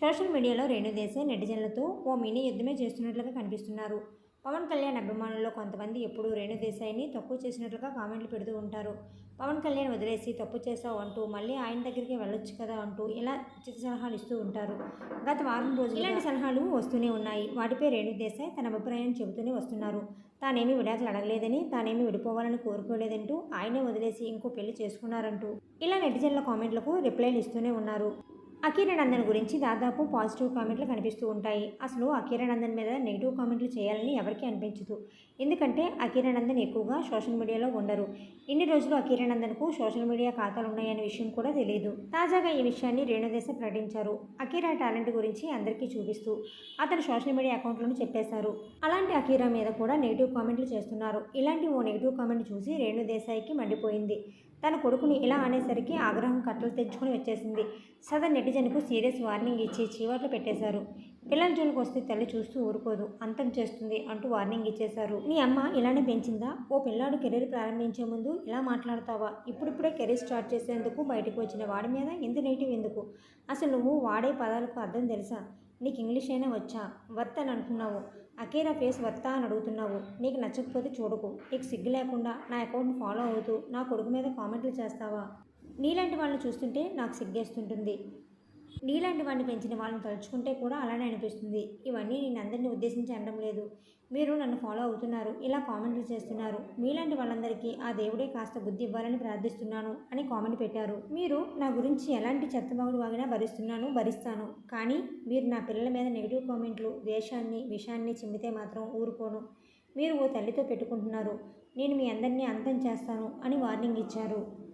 Social మీడియాలో రేణుదేశాయ్ నెటిజన్లతో ఓ mini యుద్ధమే చేస్తున్నట్లుగా కనిపిస్తున్నారు. పవన్ కళ్యాణ్ అభిమానుల్లో కొంతమంది ఎప్పుడూ రేణుదేశాయ్ని తక్కువ చేసినట్లుగా కామెంట్లు పెడుతూ ఉంటారు. పవన్ కళ్యాణ్ వదిలేసి తప్పు చేసావు అంటూ మళ్ళీ ఆయన దగ్గరికి వెళ్ళొచ్చు కదా అంటూ ఇలా ఉచిత సలహాలు ఇస్తూ ఉంటారు. గత వారం రోజులు ఇలాంటి సలహాలు వస్తూనే ఉన్నాయి. వాటిపై రేణుదేశాయ్ తన అభిప్రాయం చెబుతూనే వస్తున్నారు. తానేమీ విడాకులు అడగలేదని తానేమీ విడిపోవాలని కోరుకోలేదంటూ ఆయనే వదిలేసి ఇంకో పెళ్ళి చేసుకున్నారంటూ ఇలా నెటిజన్ల కామెంట్లకు రిప్లైలు ఇస్తూనే ఉన్నారు. అఖీరానందన్ గురించి దాదాపు పాజిటివ్ కామెంట్లు కనిపిస్తూ ఉంటాయి. అసలు అఖీరానందన్ మీద నెగిటివ్ కామెంట్లు చేయాలని ఎవరికీ అనిపించదు. ఎందుకంటే అఖీరానందన్ ఎక్కువగా సోషల్ మీడియాలో ఉండరు. ఇన్ని రోజులు అఖీరానందన్కు సోషల్ మీడియా ఖాతాలు ఉన్నాయనే విషయం కూడా తెలియదు. తాజాగా ఈ విషయాన్ని రేణుదేశ ప్రకటించారు. అఖీరా టాలెంట్ గురించి అందరికీ చూపిస్తూ అతను సోషల్ మీడియా అకౌంట్లను చెప్పేశారు. అలాంటి అఖీరా మీద కూడా నెగిటివ్ కామెంట్లు చేస్తున్నారు. ఇలాంటి ఓ నెగిటివ్ కామెంట్ చూసి రేణుదేశాయికి మండిపోయింది. తన కొడుకుని ఇలా అనేసరికి ఆగ్రహం కట్టలు తెచ్చుకొని వచ్చేసింది. సదర్ నెటిజన్కు సీరియస్ వార్నింగ్ ఇచ్చి చీవాట్లు పెట్టేశారు. పిల్లల జోలికి వస్తే తల్లి చూస్తూ ఊరుకోదు. అంతం చేస్తుంది అంటూ వార్నింగ్ ఇచ్చేశారు. నీ అమ్మ ఇలానే పెంచిందా? ఓ పిల్లాడు కెరీర్ ప్రారంభించే ముందు ఇలా మాట్లాడతావా? ఇప్పుడిప్పుడే కెరీర్ స్టార్ట్ చేసేందుకు బయటకు వచ్చిన వాడి మీద ఇంత నెగిటివ్ ఎందుకు? అసలు నువ్వు వాడే పదాలకు అర్థం తెలుసా? నీకు ఇంగ్లీష్ అయినా వచ్చా? వర్త్ అని అంటున్నావు. అకేరా ఫేస్ వర్తా అని అడుగుతున్నావు. నీకు నచ్చకపోతే చూడకు. నీకు సిగ్గు లేకుండా నా అకౌంట్ని ఫాలో అవుతూ నా కొడుకు మీద కామెంట్లు చేస్తావా? నీలాంటి వాళ్ళని చూస్తుంటే నాకు సిగ్గేస్తుంటుంది. నీలాంటి వాడిని పెంచిన వాళ్ళని తలుచుకుంటే కూడా అలానే అనిపిస్తుంది. ఇవన్నీ నేను అందరినీ ఉద్దేశించి అనడం లేదు. మీరు నన్ను ఫాలో అవుతున్నారు. ఇలా కామెంట్లు చేస్తున్నారు. మీలాంటి వాళ్ళందరికీ ఆ దేవుడే కాస్త బుద్ధి ఇవ్వాలని ప్రార్థిస్తున్నాను అని కామెంట్ పెట్టారు. మీరు నా గురించి ఎలాంటి చెత్తబాగుడు వాగినా భరిస్తున్నాను భరిస్తాను. కానీ మీరు నా పిల్లల మీద నెగిటివ్ కామెంట్లు ద్వేషాన్ని విషాన్ని చిమ్మితే మాత్రం ఊరుకోను. మీరు ఓ తల్లితో పెట్టుకుంటున్నారు. నేను మీ అందరినీ అంతం చేస్తాను అని వార్నింగ్ ఇచ్చారు.